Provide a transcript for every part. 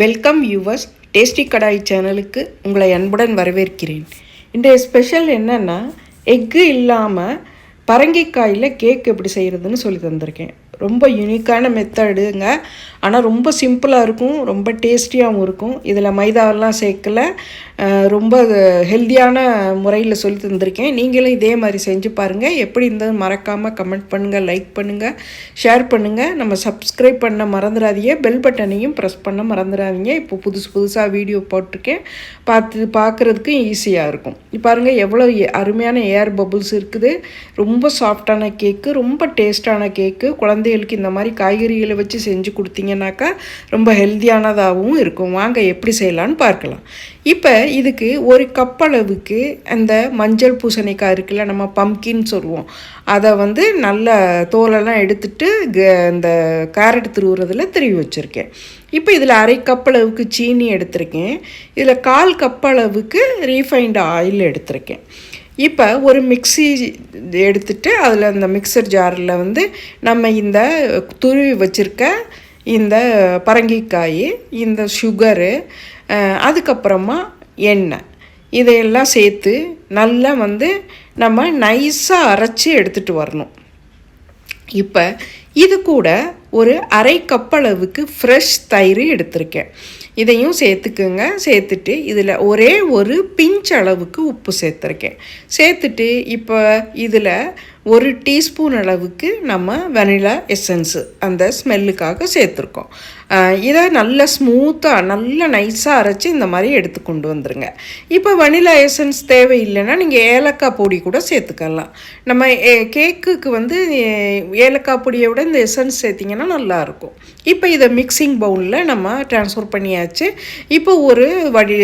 Welcome viewers tasty கடாய் சேனலுக்கு உங்களை அன்புடன் வரவேற்கிறேன். இன்றைய ஸ்பெஷல் என்னென்னா எக்கு இல்லாமல் பரங்கிக்காயில் கேக் எப்படி செய்கிறதுன்னு சொல்லி தந்திருக்கேன். ரொம்ப யூனிக்கான மெத்தடுங்க ஆனால் ரொம்ப சிம்பிளாக இருக்கும் ரொம்ப டேஸ்டியாகவும் இருக்கும். இதில் மைதாவெல்லாம் சேர்க்கல. ரொம்ப ஹெல்த்தியான முறையில் சொல்லி தந்திருக்கேன். நீங்களும் இதே மாதிரி செஞ்சு பாருங்கள் எப்படி இருந்தது மறக்காமல் கமெண்ட் பண்ணுங்கள் லைக் பண்ணுங்கள் ஷேர் பண்ணுங்கள் நம்ம சப்ஸ்கிரைப் பண்ண மறந்துடாதீங்க. பெல் பட்டனையும் ப்ரெஸ் பண்ண மறந்துடாதீங்க. இப்போ புதுசு புதுசாக வீடியோ போட்டிருக்கேன். பார்த்து பார்க்குறதுக்கும் ஈஸியாக இருக்கும். பாருங்கள் எவ்வளோ அருமையான ஏர் பபுள்ஸ் இருக்குது. ரொம்ப சாஃப்டான கேக்கு ரொம்ப டேஸ்டான கேக்கு குழந்தை குழந்தைகளுக்கு இந்த மாதிரி காய்கறிகளை வச்சு செஞ்சு கொடுத்தீங்கன்னாக்கா ரொம்ப ஹெல்த்தியானதாகவும் இருக்கும். வாங்க எப்படி செய்யலான்னு பார்க்கலாம். இப்போ இதுக்கு ஒரு கப் அளவுக்கு அந்த மஞ்சள் பூசணிக்காய் இருக்குல்ல நம்ம பம்கின்னு சொல்லுவோம். அதை வந்து நல்ல தோலெல்லாம் எடுத்துட்டு க- இந்த கேரட் திருவுறதில் திருவி வச்சுருக்கேன். இப்போ இதில் அரை கப் அளவுக்கு சீனி எடுத்திருக்கேன். இதில் கால் கப் அளவுக்கு ரீஃபைண்ட் ஆயில் எடுத்திருக்கேன். இப்போ ஒரு மிக்ஸி எடுத்துட்டு அதில் அந்த மிக்சர் ஜாரில் வந்து நம்ம இந்த துருவி வச்சுருக்க இந்த பரங்கிக்காய் இந்த சுகரு அதுக்கப்புறமா எண்ணெய். இதையெல்லாம் சேர்த்து நல்லா வந்து நம்ம நைஸாக அரைச்சி எடுத்துகிட்டு வரணும். இப்போ இது கூட ஒரு அரை கப் அளவுக்கு ஃப்ரெஷ் தயிர் எடுத்திருக்கேன். இதையும் சேர்த்துக்குங்க. சேர்த்துட்டு இதில் ஒரே ஒரு பிஞ்ச் அளவுக்கு உப்பு சேர்த்துருக்கேன். சேர்த்துட்டு இப்போ இதில் ஒரு டீஸ்பூன் அளவுக்கு நம்ம வெனிலா எசன்ஸு அந்த ஸ்மெல்லுக்காக சேர்த்துருக்கோம். இதை நல்லா ஸ்மூத்தாக நல்லா நைஸாக அரைச்சி இந்த மாதிரி எடுத்து கொண்டு வந்துருங்க. இப்போ வனிலா எசன்ஸ் தேவையில்லைன்னா நீங்கள் ஏலக்காய் பொடி கூட சேர்த்துக்கலாம். நம்ம ஏ- கேக்குக்கு வந்து ஏலக்காய் பொடியை விட இந்த எசன்ஸ் சேர்த்திங்கன்னா நல்லாயிருக்கும் இப்போ இதை மிக்சிங் பவுலில் நம்ம ட்ரான்ஸ்ஃபர் பண்ணியாச்சு. இப்போ ஒரு வடி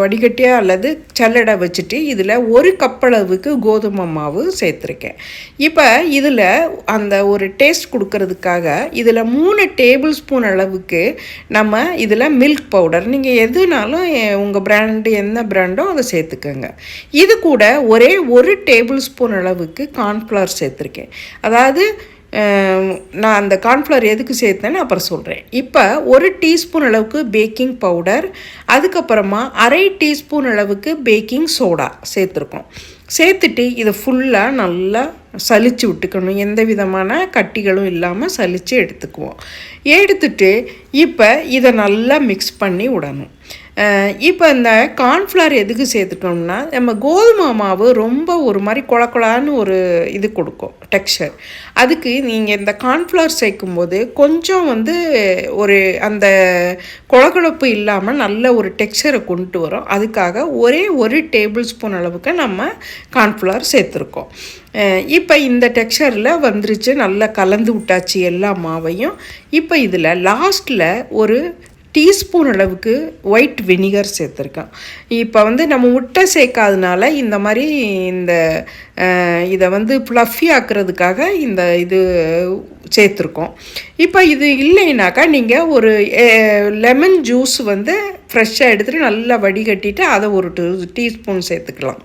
வடிகட்டியாக அல்லது சல்லடை வச்சுட்டு இதில் ஒரு கப்பளவுக்கு கோதுமை மாவு சேர்த்துருக்கேன். இப்போ இதில் அந்த ஒரு டேஸ்ட் கொடுக்கறதுக்காக இதில் மூணு டேபிள் ஸ்பூன் அளவுக்கு நம்ம இதில் மில்க் பவுடர் நீங்கள் எதுனாலும் உங்கள் பிராண்டு என்ன பிராண்டோ அதை சேர்த்துக்கோங்க. இது கூட ஒரே ஒரு டேபிள் ஸ்பூன் அளவுக்கு கார்ன்ஃப்ளவர் சேர்த்துருக்கேன். அதாவது நான் அந்த கார்ன்ஃப்ளவர் எதுக்கு சேர்த்தேன்னு அப்புறம் சொல்கிறேன் இப்போ ஒரு டீஸ்பூன் அளவுக்கு பேக்கிங் பவுடர் அதுக்கப்புறமா அரை டீஸ்பூன் அளவுக்கு பேக்கிங் சோடா சேர்த்துருக்கோம். சேர்த்துட்டு இதை ஃபுல்லாக நல்லா சலிச்சு விட்டுக்கணும். எந்த விதமான கட்டிகளும் இல்லாமல் சலித்து எடுத்துக்குவோம். எடுத்துட்டு இப்போ இதை நல்லா மிக்ஸ் பண்ணி விடணும். இப்போ இந்த கார்ன்ஃப்ளவர் எதுக்கு சேர்த்துட்டோம்னா நம்ம கோதுமை மாவு ரொம்ப ஒரு மாதிரி குழக்குழான்னு ஒரு இது கொடுக்கும் டெக்ஸ்சர் அதுக்கு நீங்கள் இந்த கார்ன்ஃப்ளவர் சேர்க்கும்போது கொஞ்சம் வந்து ஒரு அந்த குழகுழப்பு இல்லாமல் நல்ல ஒரு டெக்ஸ்சரை கொண்டு வரும். அதுக்காக ஒரே ஒரு டேபிள் ஸ்பூன் அளவுக்கு நம்ம கார்ன்ஃப்ளவர் சேர்த்துருக்கோம். இப்போ இந்த டெக்ஸ்சரில் வந்துருச்சு நல்லா கலந்து விட்டாச்சு எல்லா மாவையும். இப்போ இதில் லாஸ்ட்டில் ஒரு டீஸ்பூன் அளவுக்கு ஒயிட் வினிகர் சேர்த்துருக்கேன். இப்போ வந்து நம்ம முட்டை சேர்க்காதனால இந்த மாதிரி இந்த இதை வந்து ஃப்ளஃபி ஆக்குறதுக்காக இந்த இது சேர்த்துருக்கோம். இப்போ இது இல்லைனாக்கா நீங்கள் ஒரு லெமன் ஜூஸ் வந்து ஃப்ரெஷ்ஷாக எடுத்துகிட்டு நல்லா வடிகட்டிட்டு அதை ஒரு டூ டீஸ்பூன் சேர்த்துக்கலாம்.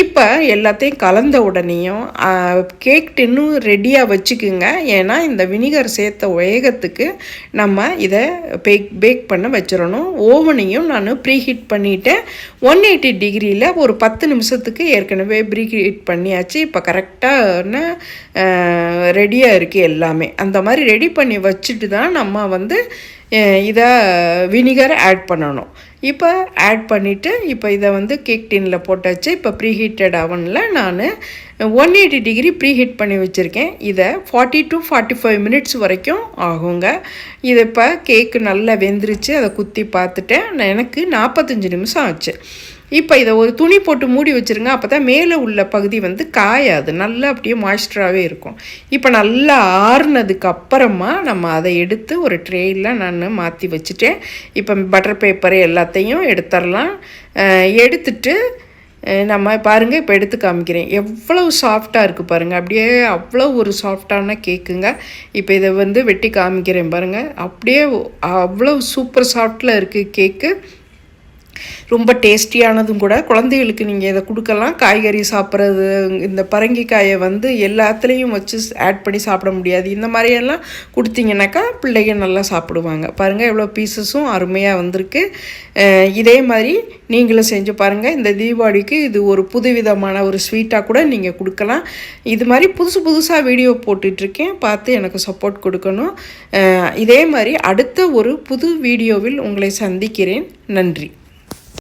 இப்போ எல்லாத்தையும் கலந்த உடனேயும் கேக் டின்னும் ரெடியாக வச்சுக்குங்க. ஏன்னா இந்த வினிகர் சேர்த்த வேகத்துக்கு நம்ம இதை பேக் பேக் பண்ண வச்சிடணும் ஓவனையும் நான் ப்ரீஹீட் பண்ணிவிட்டேன் ஒன் எயிட்டி டிகிரியில் ஒரு பத்து நிமிஷத்துக்கு ஏற்கனவே ப்ரீஹீட் பண்ணியாச்சு. இப்போ கரெக்டான ரெடியாக இருக்குது எல்லாமே. அந்த மாதிரி ரெடி பண்ணி வச்சுட்டு தான் நம்ம வந்து இதை வினிகர் ஆட் பண்ணணும். இப்போ ஆட் பண்ணிவிட்டு இப்போ இதை வந்து கேக் டின்னில் போட்டாச்சு இப்போ ப்ரீஹீட்டட் அவனில் நான் ஒன் எயிட்டி டிகிரி ப்ரீஹீட் பண்ணி வச்சுருக்கேன். இதை forty to forty five minutes வரைக்கும் ஆகுங்க. இது இப்போ கேக்கு நல்லா வெந்துருச்சு அதை குத்தி பார்த்துட்டேன். எனக்கு நாற்பத்தஞ்சு நிமிஷம் ஆச்சு. இப்போ இதை ஒரு துணி போட்டு மூடி வச்சுருங்க. அப்போ தான் மேலே உள்ள பகுதி வந்து காயாது. நல்லா அப்படியே மாய்ஸ்டராகவே இருக்கும். இப்போ நல்லா ஆறுனதுக்கு அப்புறமா நம்ம அதை எடுத்து ஒரு ட்ரேயில் நான் மாற்றி வச்சுட்டேன். இப்போ பட்டர் பேப்பர் எல்லாத்தையும் எடுத்துடலாம். எடுத்துட்டு நம்ம பாருங்கள் இப்போ எடுத்து காமிக்கிறேன். எவ்வளோ சாஃப்டாக இருக்குது பாருங்கள் அப்படியே அவ்வளோ ஒரு சாஃப்டான கேக்குங்க இப்போ இதை வந்து வெட்டி காமிக்கிறேன் பாருங்கள் அப்படியே அவ்வளோ சூப்பர் சாஃப்டில் இருக்குது கேக்கு ரொம்ப டேஸ்டியானதும் கூட. குழந்தைகளுக்கு நீங்கள் இதை கொடுக்கலாம். காய்கறி சாப்பிட்றது இந்த பரங்கிக்காயை வந்து எல்லாத்துலேயும் வச்சு ஆட் பண்ணி சாப்பிட முடியாது. இந்த மாதிரியெல்லாம் கொடுத்தீங்கன்னாக்கா பிள்ளைங்க நல்லா சாப்பிடுவாங்க. பாருங்கள் எவ்வளோ பீசஸும் அருமையாக வந்திருக்கு. இதே மாதிரி நீங்களும் செஞ்சு பாருங்கள் இந்த தீபாவளிக்கு இது ஒரு புதுவிதமான ஒரு ஸ்வீட்டாக கூட நீங்கள் கொடுக்கலாம். இது மாதிரி புதுசு புதுசாக வீடியோ போட்டுட்ருக்கேன். பார்த்து எனக்கு சப்போர்ட் கொடுக்கணும். இதே மாதிரி அடுத்த ஒரு புது வீடியோவில் உங்களை சந்திக்கிறேன். நன்றி.